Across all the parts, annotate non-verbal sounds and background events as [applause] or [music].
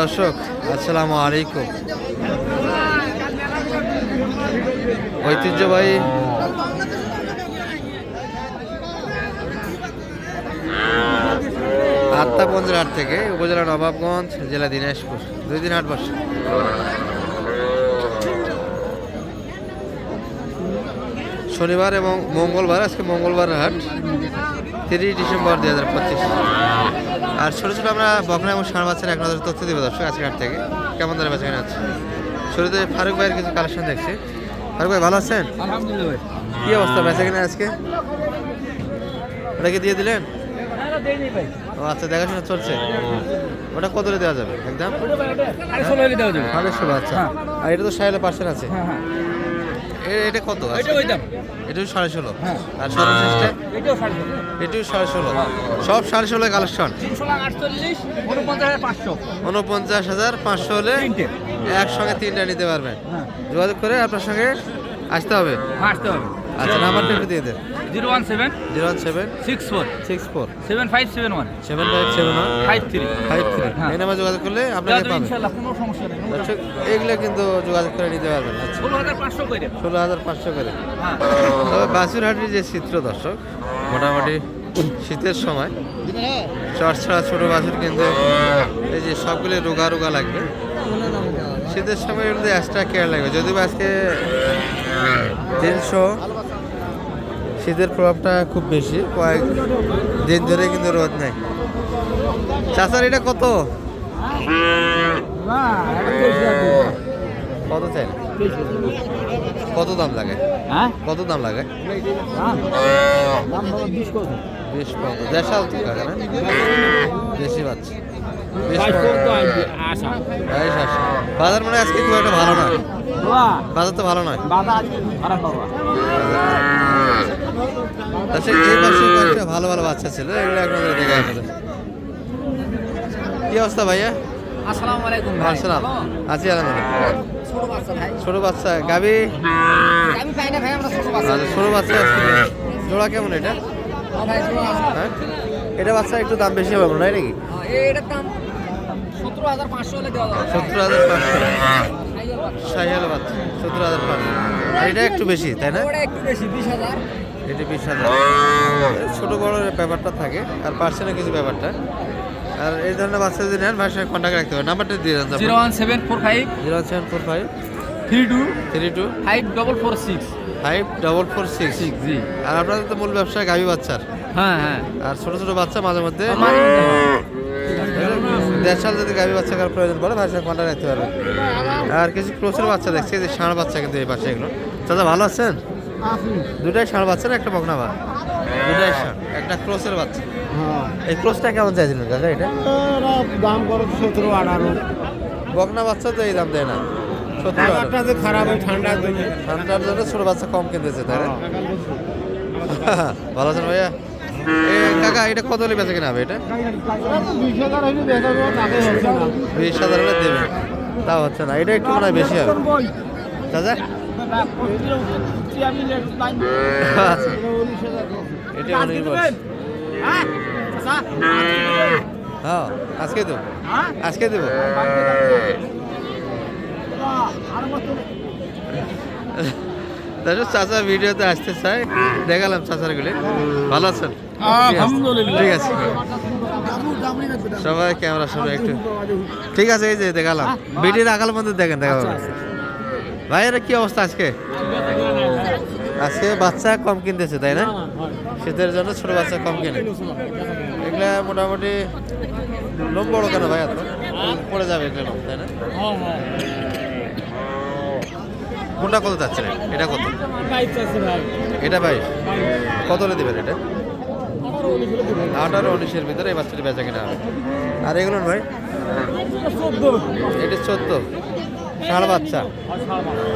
দর্শক, আসসালামু আলাইকুম। ঐতিহ্যবাহী আত্মা হাট থেকে উপজেলা নবাবগঞ্জ, জেলা দিনাজপুর। দুই দিন হাট বসে। শনিবার এবং মঙ্গলবার, আজকে মঙ্গলবার হাট, তিরিশ ডিসেম্বর দুই হাজার পঁচিশ। আর ছোটো ছোটো আমরা বকনা এবং ষাঁড় বাচ্চার এক নজর তথ্য দেবো দর্শক আজকে হাট থেকে। কেমন ধরে বেচা কেনা আছে শুরুতে ফারুক ভাইয়ের কিছু কালেকশন দেখছি। ফারুক ভাই ভালো আছেন? কি অবস্থা বেচা কিনা আজকে? ওটাকে দিয়ে দিলেন? ও আচ্ছা দেখাশোনা চলছে। ওটা কত দেওয়া যাবে? একদম? আড়াইশো আচ্ছা। হ্যাঁ। আর এটা তো সাড়ে পার্সেন্ট আছে। হ্যাঁ হ্যাঁ। এটা কত? এটা সাড়ে ষোলো। হ্যাঁ। আর সর্বশেষটা? এটাও সাড়ে ষোলো। এটিও সাড়ে ষোলো। সব সাড়ে ষোলো কালেকশন উনপঞ্চাশ হাজার পাঁচশো। হলে একসঙ্গে তিনটা নিতে পারবেন। হ্যাঁ। যোগাযোগ করে আপনার সঙ্গে আসতে হবে। আসতে হবে। আচ্ছা নাম্বারটা একটু দিয়ে দেন। Zero one seven zero one seven six four six four seven five seven one seven five seven one five three five three হ্যাঁ। এই নাম্বার যোগাযোগ করলে আপনাকে পাবেন। কোনো সমস্যা নেই এগুলো কিন্তু যোগাযোগ করে নিতে পারবেন। আচ্ছা। ষোলো হাজার পাঁচশো করে। ষোলো হাজার পাঁচশো করে। হ্যাঁ। তবে বাসুরহাটের যে চিত্র দর্শক মোটামুটি শীতের সময় চট ছাড়া ছোটো বাছুর কিন্তু এই যে সবগুলো রোগা রোগা লাগবে। শীতের সময় এগুলোতে এক্সট্রা কেয়ার লাগবে। যদিও আজকে তিনশো শীতের প্রভাবটা খুব বেশি। কয়েক দিন ধরে কিন্তু রোদ নেই। চাচার এটা কত? কত চাই? কত দাম লাগে? হ্যাঁ? কত দাম লাগে? বেশ কত তো না? বেশি পাচ্ছি। বাজার মানে আজকে খুব একটা ভালো না বাজার তো ভালো নয়। খারাপ এই পাশে কয়েকটা ভালো ভালো বাচ্চা ছিল এগুলো এখন দেখা কি অবস্থা ভাইয়া? আসসালামু আলাইকুম আসসালাম। আছি আলহামদুলিল্লাহ। ছোট বাচ্চা ভাই। ছোট বাচ্চা। গাবি আমি পাই না ভাই আমরা ছোট বাচ্চা। আচ্ছা ছোট বাচ্চা জোড়া কেমন এটা? ভাই ছোট হ্যাঁ? এটা বাচ্চা একটু দাম বেশি হবে মনে হয় নাকি? এটার দাম সতেরো হাজার পাঁচশো হলে দেওয়া যাবে। হাজার পাঁচশো। সাইহাল বাচ্চা। সত্তর হাজার পাঁচশো। এটা একটু বেশি তাই না? একটু বেশি বিশ হাজার। এটি বিশ হাজার ছোট বড় ব্যাপারটা থাকে আর পার্সেন্টে কিছু ব্যাপারটা। আর এই ধরনের বাচ্চা যদি নেন ভাইয়ের সঙ্গে কন্ট্যাক্ট রাখতে হবে। নাম্বারটা দিয়ে দেন zero one seven four five zero one seven four five. Three two three two five double four six. Five double four six. Six ji. আর আপনাদের তো মূল ব্যবসা গাভী বাচ্চার। হ্যাঁ হ্যাঁ। আর ছোটো ছোটো বাচ্চা মাঝে মধ্যে। দেড় সাল যদি গাভী বাচ্চা কার প্রয়োজন পড়ে ভাইয়ের সঙ্গে কন্ট্যাক্ট রাখতে পারবেন। আর কিছু প্রচুর বাচ্চা দেখছি যে ষাঁড় বাচ্চা কিন্তু এই পাশে এগুলো। দাদা ভালো আছেন? দুটাই ষাঁড় বাচ্চা না একটা বকনা বা দুটাই ষাঁড় একটা ক্লোসের বাচ্চা। এই ক্লোসটা কেমন চাইছিলেন কাকা এটা দাম করো সতেরো আঠারো। বকনা বাচ্চা তো এই দাম দেয় না। যে খারাপ হয় ঠান্ডার জন্য। ঠান্ডার জন্য ছোট বাচ্চা কম কিনতেছে তাই না? ভালো আছেন ভাইয়া? এ কাকা এটা কত হলে বেঁচে কিনা হবে এটা? বিশ হাজার হইলে বেচা হচ্ছে না হলে দেবেন তাও হচ্ছে না এটা একটু মনে হয় বেশি হবে। দাদা [laughs] এটা অনেক বয়স হ্যাঁ আজকে দেবো। আজকে দেবো। দেখো চাচা ভিডিওতে আসতে চাই। দেখালাম চাচার গুলি ভালো আছেন? ঠিক আছে। সবাই ক্যামেরা সামনে একটু ঠিক আছে এই যে দেখালাম। ভিডিওর আগাল মধ্যে দেখেন দেখা আচ্ছা। ভাইয়ের কি অবস্থা আজকে? আজকে বাচ্চা কম কিনতেছে, তাই না? শীতের জন্য ছোট বাচ্চা কম কিনে। এগুলা মোটামুটি লোম বড় কেন ভাই এত পড়ে যাবে এগুলো তাই না? কোনটা কত যাচ্ছিলেন এটা কত? এটা ভাই কত হলে দেবেন এটা? আঠারো উনিশের ভিতরে এই বাচ্চাটি বেচা কিনা আর এগুলো ভাই? এটা চোদ্দ। ষাঁড় বাচ্চা?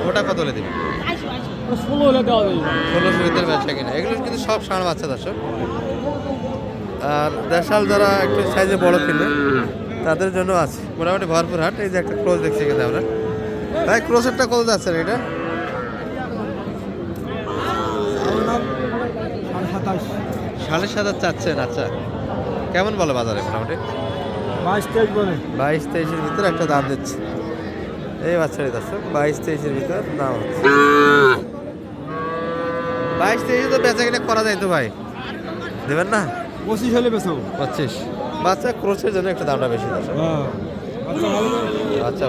ওটা কত হলে দেবে? ষোলো হলে দেওয়া ব্যবসা কিনা। এগুলো কিন্তু সব ষাঁড় বাচ্চা দর্শক। আর দেশাল যারা একটু সাইজে বড় কিনবে তাদের জন্য আছে। মোটামুটি ভরপুর হাট। এই যে একটা ক্লোজ দেখছি কিন্তু আমরা। ভাই ক্লোজেরটা কত যাচ্ছে এটা? সাড়ে সাতাশ সাত হাজার চাচ্ছেন আচ্ছা। কেমন বলো বাজারে মোটামুটি? বাইশ তেইশ বলে। বাইশ তেইশের ভিতরে একটা দাম দিচ্ছে। এই বাচ্চারই দর্শক বাইশ তেইশের ভিতর দাম হচ্ছে। বাইশ তেইশে তো বেচা কিনা করা যায় তো ভাই। দেবেন না? পঁচিশ হলে বেছো পঁচিশ। বাচ্চা ক্রোচের জন্য একটু দামটা বেশি দর্শক হ্যাঁ। আচ্ছা ভালো। আচ্ছা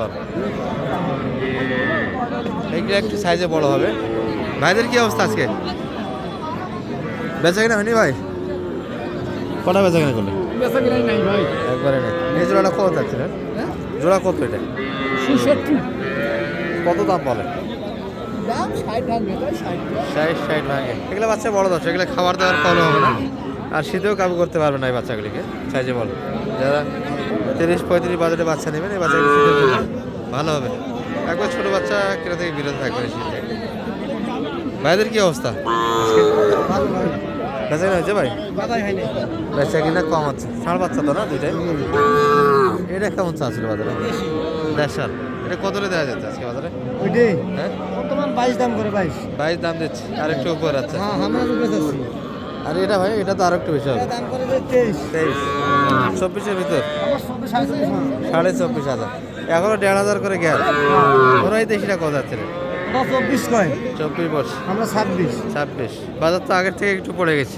এইগুলো একটু সাইজে বড় হবে। ভাইদের কি অবস্থা আজকে? বেচা কিনা হয়নি ভাই? কটা বেচা কিনা করলে? বেচা কিনাই নাই ভাই। একবারে নেই। এই জোড়াটা কত যাচ্ছিলেন জোড়া কত এটা? ছেষট্টি কত দাম বলে? ষাট ষাট ভাঙে। এগুলো বাচ্চা বড় দশ এগুলো খাবার দাবার হবে না। আর শীতেও কাবু করতে পারবে না এই বাচ্চাগুলিকে সাইজে বলো। যারা তিরিশ পঁয়ত্রিশ বাজারে বাচ্চা নেবেন এই বাচ্চাগুলি ভালো হবে। একবার ছোটো বাচ্চা কেনা থেকে বিরত থাকবে শীতে। ভাইদের কি অবস্থা? আজকে? বেচা কিনা হয়েছে ভাই? হয়নি বেচা কিনা কম হচ্ছে। ষাঁড় বাচ্চা তো না দুইটাই। এটা কেমন চা ছিল বাজারে? দেড়শাল এটা কত দেওয়া যাচ্ছে আজকে বাজারে? ওইটাই হ্যাঁ? বর্তমান বাইশ দাম করে বাইশ। বাইশ দাম দিচ্ছে আর একটু উপর আছে। হ্যাঁ আমরা তো বেচাচ্ছি আর এটা ভাই এটা তো আর একটু বেশি হবে। দাম করে তেইশ। তেইশ। চব্বিশের ভিতর? সাড়ে চব্বিশ হাজার। এখনও দেড় হাজার করে গ্যাস ওরাই দেশিটা কত যাচ্ছে রে? চব্বিশ কয়? চব্বিশ বছর আমরা ছাব্বিশ। ছাব্বিশ। বাজার তো আগের থেকে একটু পড়ে গেছে।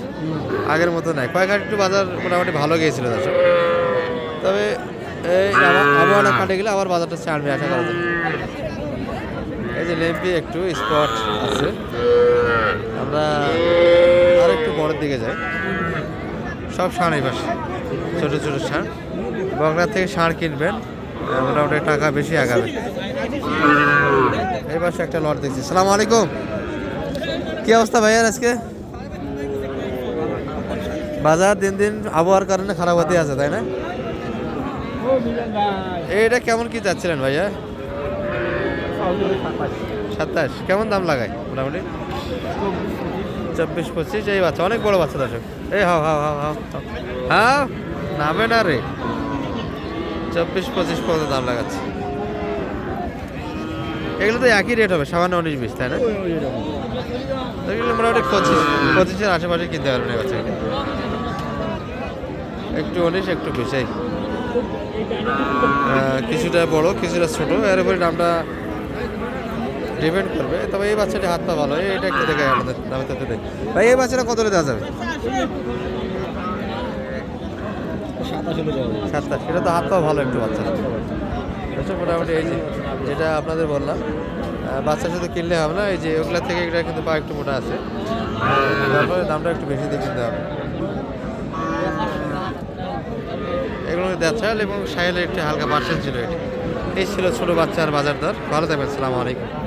আগের মতো নাই। কয়েক একটু বাজার মোটামুটি ভালো গিয়েছিল দর্শক। তবে আবহাওয়া- কাটে গেলে আবার বাজারটা ছাড়বে আশা করা যায়। এই যে লেম্পি একটু স্পট আছে। আমরা আর একটু বড়ের দিকে যাই। সব ষাঁড় এই পাশে, ছোটো ছোটো ষাঁড় বগনার থেকে ষাঁড় কিনবেন, মোটামুটি টাকা বেশি আগাবে। এই পাশে একটা লট দেখছি সালাম আলাইকুম। কি অবস্থা ভাইয়ার আজকে? বাজার দিন দিন আবহাওয়ার কারণে খারাপ হতে আছে, তাই না? এইটা কেমন কি যাচ্ছিলেন ভাইয়া? সাতাশ। কেমন দাম লাগায় মোটামুটি? চব্বিশ পঁচিশ এই বাচ্চা অনেক বড় বাচ্চা দর্শক। এই হাও হাও হাও হাও হাও। নামে না রে। চব্বিশ পঁচিশ পর্যন্ত দাম লাগাচ্ছে। এগুলো তো একই রেট হবে সামান্য উনিশ বিশ তাই না? এগুলো মোটামুটি পঁচিশ পঁচিশের আশেপাশে কিনতে পারবেন এই বাচ্চাগুলো। একটু উনিশ একটু বিশ এই। কিছুটা বড়, কিছুটা ছোট। এর উপরে দামটা ডিপেন্ড করবে। তবে এই বাচ্চাটি হাত পা ভালো, এটা একটু দেখে দামে তো দেয় ভাই, এই বাচ্চাটা কত দেওয়া যাবে? সাতটা। সেটা তো হাত পা ভালো একটু বাচ্চা আচ্ছা মোটামুটি এই যে যেটা আপনাদের বললাম বাচ্চা শুধু কিনলে হবে না। এই যে ওগুলা থেকে এটা কিন্তু পা একটু মোটা আছে। তারপরে দামটা একটু বেশি দিয়ে কিনতে হবে। এগুলো দেখাল এবং সাহেলের একটি হালকা পার্সেন্ট ছিল এটি। এই ছিল ছোটো বাচ্চার বাজার দর। ভালো থাকবেন সালামু আলাইকুম।